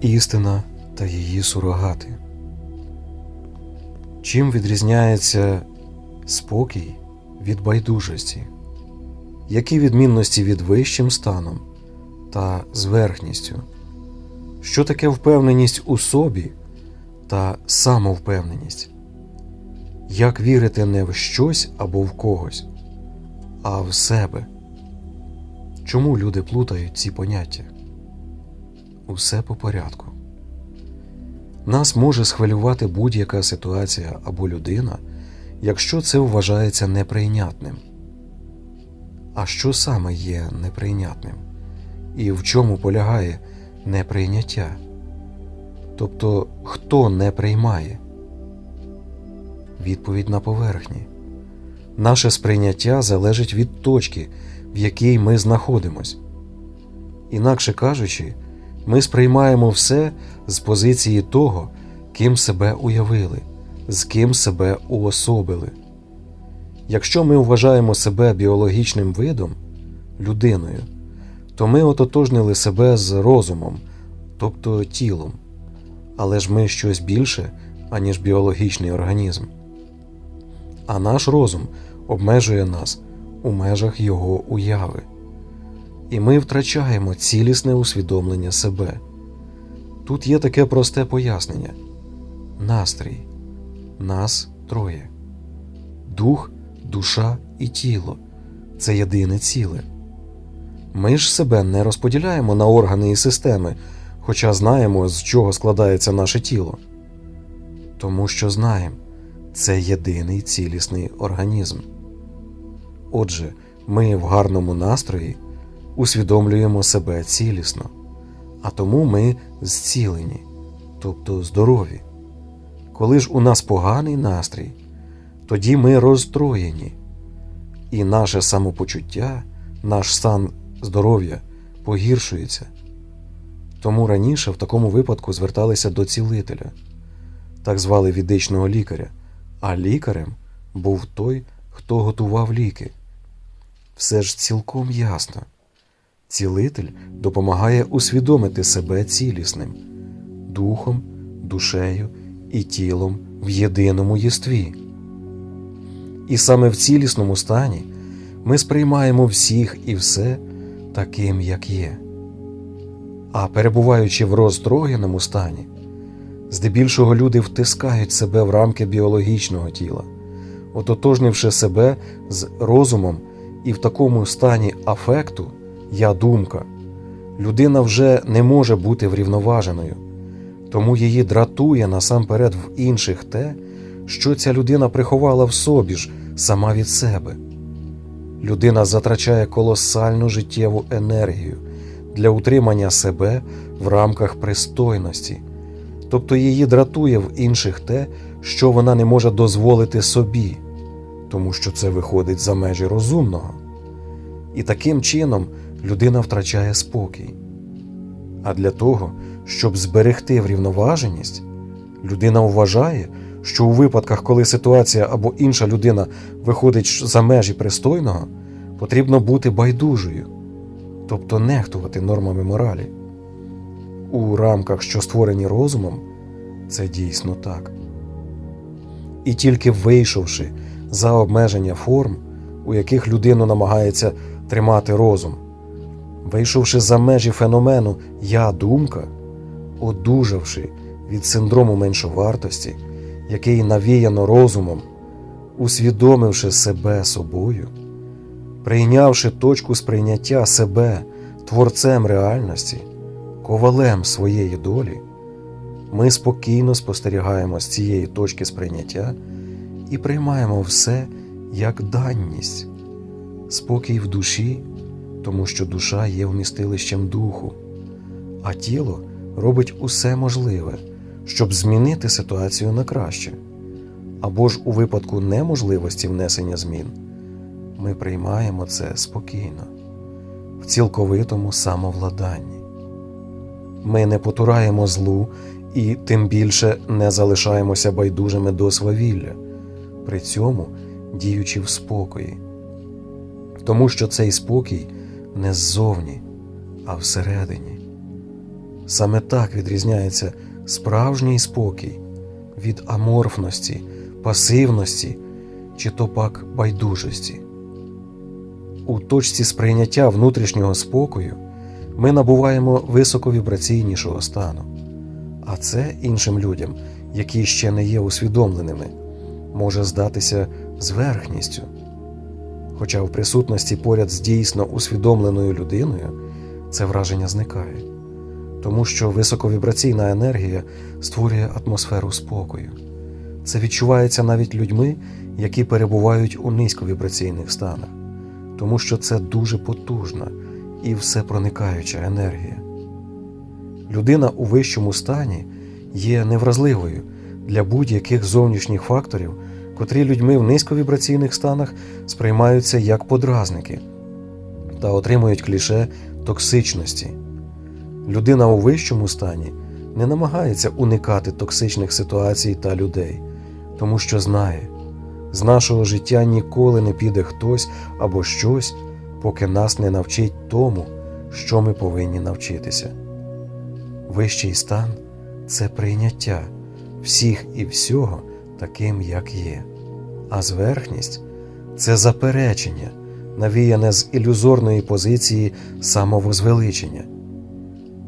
Істина та її сурогати. Чим відрізняється спокій від байдужості? Які відмінності від вищим станом та зверхністю? Що таке впевненість у собі та самовпевненість? Як вірити не в щось або в когось, а в себе? Чому люди плутають ці поняття? Усе по порядку. Нас може схвилювати будь-яка ситуація або людина, якщо це вважається неприйнятним. А що саме є неприйнятним? І в чому полягає неприйняття? Тобто, хто не приймає? Відповідь на поверхні. Наше сприйняття залежить від точки, в якій ми знаходимось. Інакше кажучи, ми сприймаємо все з позиції того, ким себе уявили, з ким себе уособили. Якщо ми вважаємо себе біологічним видом, людиною, то ми ототожнили себе з розумом, тобто тілом. Але ж ми щось більше, аніж біологічний організм. А наш розум обмежує нас у межах його уяви. І ми втрачаємо цілісне усвідомлення себе. Тут є таке просте пояснення: настрій, нас троє, дух, душа і тіло це єдине ціле. Ми ж себе не розподіляємо на органи і системи, хоча знаємо, з чого складається наше тіло. Тому що знаємо, це єдиний цілісний організм. Отже, ми в гарному настрої усвідомлюємо себе цілісно, а тому ми зцілені, тобто здорові. Коли ж у нас поганий настрій, тоді ми розстроєні, і наше самопочуття, наш стан здоров'я погіршується. Тому раніше в такому випадку зверталися до цілителя, так звали відичного лікаря, а лікарем був той, хто готував ліки. Все ж цілком ясно. Цілитель допомагає усвідомити себе цілісним духом, душею і тілом в єдиному єстві. І саме в цілісному стані ми сприймаємо всіх і все таким, як є. А перебуваючи в розстроєному стані, здебільшого люди втискають себе в рамки біологічного тіла, ототожнивши себе з розумом і в такому стані афекту я думка, людина вже не може бути врівноваженою, тому її дратує насамперед в інших те, що ця людина приховала в собі ж сама від себе. Людина затрачає колосальну життєву енергію для утримання себе в рамках пристойності, тобто її дратує в інших те, що вона не може дозволити собі, тому що це виходить за межі розумного. І таким чином людина втрачає спокій. А для того, щоб зберегти врівноваженість, людина вважає, що у випадках, коли ситуація або інша людина виходить за межі пристойного, потрібно бути байдужою, тобто нехтувати нормами моралі. У рамках, що створені розумом, це дійсно так. І тільки вийшовши за обмеження форм, у яких людину намагається тримати розум, вийшовши за межі феномену Я думка, одужавши від синдрому меншовартості, який навіяно розумом, усвідомивши себе собою, прийнявши точку сприйняття себе творцем реальності, ковалем своєї долі, ми спокійно спостерігаємо з цієї точки сприйняття і приймаємо все як данність, спокій в душі тому що душа є вмістилищем духу, а тіло робить усе можливе, щоб змінити ситуацію на краще. Або ж у випадку неможливості внесення змін ми приймаємо це спокійно, в цілковитому самовладанні. Ми не потураємо злу і тим більше не залишаємося байдужими до свавілля, при цьому діючи в спокої, тому що цей спокій не ззовні, а всередині. Саме так відрізняється справжній спокій від аморфності, пасивності чи то пак байдужості. У точці сприйняття внутрішнього спокою ми набуваємо високовібраційнішого стану, а це іншим людям, які ще не є усвідомленими, може здатися зверхністю. Хоча в присутності поряд з дійсно усвідомленою людиною це враження зникає, тому що високовібраційна енергія створює атмосферу спокою. Це відчувається навіть людьми, які перебувають у низьковібраційних станах, тому що це дуже потужна і всепроникаюча енергія. Людина у вищому стані є невразливою для будь-яких зовнішніх факторів, котрі людьми в низьковібраційних станах сприймаються як подразники та отримують кліше токсичності. Людина у вищому стані не намагається уникати токсичних ситуацій та людей, тому що знає, з нашого життя ніколи не піде хтось або щось, поки нас не навчить тому, що ми повинні навчитися. Вищий стан це прийняття всіх і всього таким, як є, а зверхність це заперечення, навіяне з ілюзорної позиції самовозвеличення.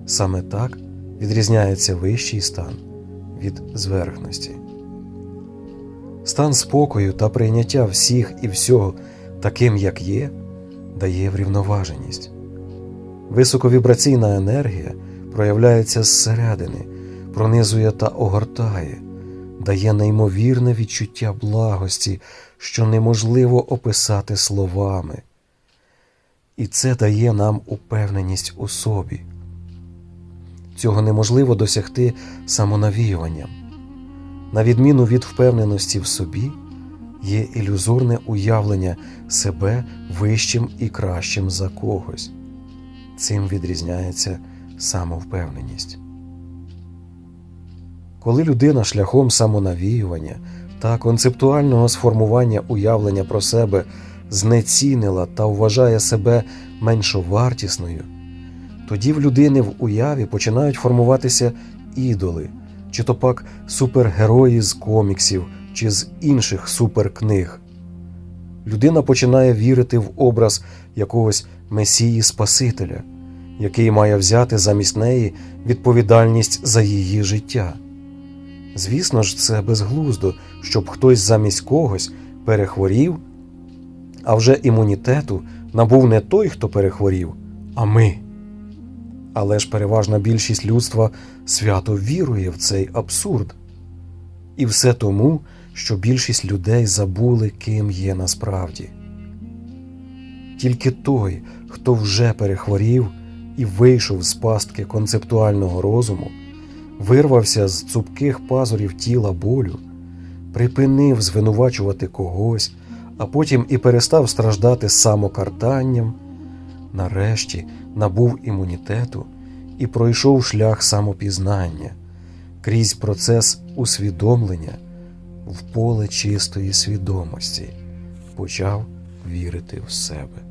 Саме так відрізняється вищий стан від зверхності. Стан спокою та прийняття всіх і всього таким, як є, дає врівноваженість. Високовібраційна енергія проявляється зсередини, пронизує та огортає, дає неймовірне відчуття благості, що неможливо описати словами. І це дає нам упевненість у собі. Цього неможливо досягти самонавіюванням. На відміну від впевненості в собі, є ілюзорне уявлення себе вищим і кращим за когось. Цим відрізняється самовпевненість. Коли людина шляхом самонавіювання та концептуального сформування уявлення про себе знецінила та вважає себе меншовартісною, тоді в людини в уяві починають формуватися ідоли, чи то пак супергерої з коміксів чи з інших суперкниг. Людина починає вірити в образ якогось месії Спасителя, який має взяти замість неї відповідальність за її життя. Звісно ж, це безглуздо, щоб хтось замість когось перехворів, а вже імунітету набув не той, хто перехворів, а ми. Але ж переважна більшість людства свято вірує в цей абсурд. І все тому, що більшість людей забули, ким є насправді. Тільки той, хто вже перехворів і вийшов з пастки концептуального розуму, вирвався з цупких пазурів тіла болю, припинив звинувачувати когось, а потім і перестав страждати самокартанням, нарешті набув імунітету і пройшов шлях самопізнання крізь процес усвідомлення в поле чистої свідомості, почав вірити в себе.